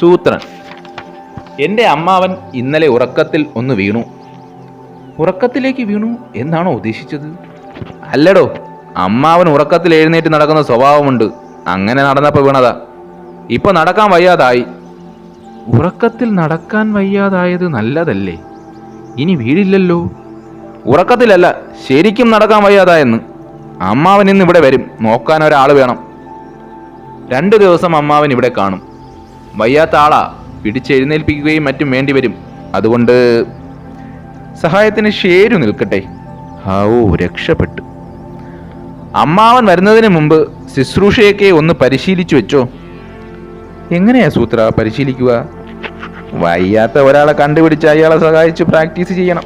സൂത്രൻ. എന്റെ അമ്മാവൻ ഇന്നലെ ഉറക്കത്തിൽ ഒന്ന് വീണു. ഉറക്കത്തിലേക്ക് വീണു? എന്നാണോ ഉദ്ദേശിച്ചത്? അല്ലടോ അമ്മാവൻ ഉറക്കത്തിൽ എഴുന്നേറ്റ് നടക്കുന്ന സ്വഭാവമുണ്ട്. അങ്ങനെ നടന്നപ്പോൾ വീണതാ. ഇപ്പൊ നടക്കാൻ വയ്യാതായി. ഉറക്കത്തിൽ നടക്കാൻ വയ്യാതായത് നല്ലതല്ലേ? ഇനി വീടില്ലല്ലോ ഉറക്കത്തിലല്ല ശരിക്കും നടക്കാൻ വയ്യാതായെന്ന്. അമ്മാവൻ ഇന്ന് ഇവിടെ വരും. നോക്കാൻ ഒരാൾ വേണം. രണ്ടു ദിവസം അമ്മാവൻ ഇവിടെ കാണും. വയ്യാത്ത ആളാ. പിടിച്ചെഴുന്നേൽപ്പിക്കുകയും മറ്റും വേണ്ടിവരും അതുകൊണ്ട് സഹായത്തിന് ഷേരു നിൽക്കട്ടെ. ഹാവൂ രക്ഷപ്പെട്ടു. അമ്മാവൻ വരുന്നതിന് മുമ്പ് ശുശ്രൂഷയൊക്കെ ഒന്ന് പരിശീലിച്ചു വെച്ചോ. എങ്ങനെയാ സൂത്ര പരിശീലിക്കുക? വയ്യാത്ത ഒരാളെ കണ്ടുപിടിച്ച് അയാളെ സഹായിച്ച് പ്രാക്ടീസ് ചെയ്യണം.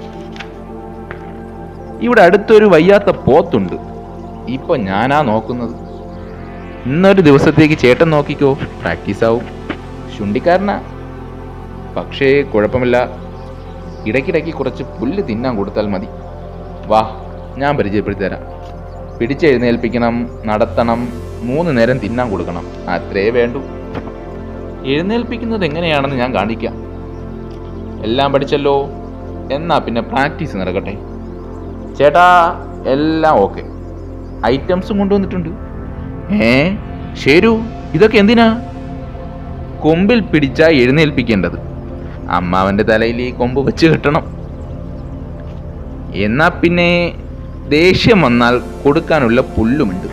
ഇവിടെ അടുത്തൊരു വയ്യാത്ത പോത്തുണ്ട്. ഇപ്പൊ ഞാനാ നോക്കുന്നത്. ഇന്നൊരു ദിവസത്തേക്ക് ചേട്ടൻ നോക്കിക്കോ. പ്രാക്ടീസ് ആവും ശുണ്ടിക്കാരനാ പക്ഷേ കുഴപ്പമില്ല. ഇടയ്ക്കിടയ്ക്ക് കുറച്ച് പുല്ല് തിന്നാൻ കൊടുത്താൽ മതി. വാ ഞാൻ പരിചയപ്പെടുത്തി തരാം പിടിച്ചെഴുന്നേൽപ്പിക്കണം നടത്തണം മൂന്ന് നേരം തിന്നാൻ കൊടുക്കണം. അത്രേ വേണ്ടു. എഴുന്നേൽപ്പിക്കുന്നത് എങ്ങനെയാണെന്ന് ഞാൻ കാണിക്കാം. എല്ലാം പഠിച്ചല്ലോ? എന്നാ പിന്നെ പ്രാക്ടീസ് നടക്കട്ടെ. ചേട്ടാ എല്ലാം ഓക്കെ. ഐറ്റംസും കൊണ്ടുവന്നിട്ടുണ്ട്. ഏ ശരു ഇതൊക്കെ എന്തിനാ? കൊമ്പിൽ പിടിച്ചാ എഴുന്നേൽപ്പിക്കേണ്ടത്. അമ്മാവന്റെ തലയിൽ ഈ കൊമ്പ് വെച്ച് കെട്ടണം. എന്നാ പിന്നെ ദേഷ്യം വന്നാൽ കൊടുക്കാനുള്ള പുല്ലുമുണ്ട്.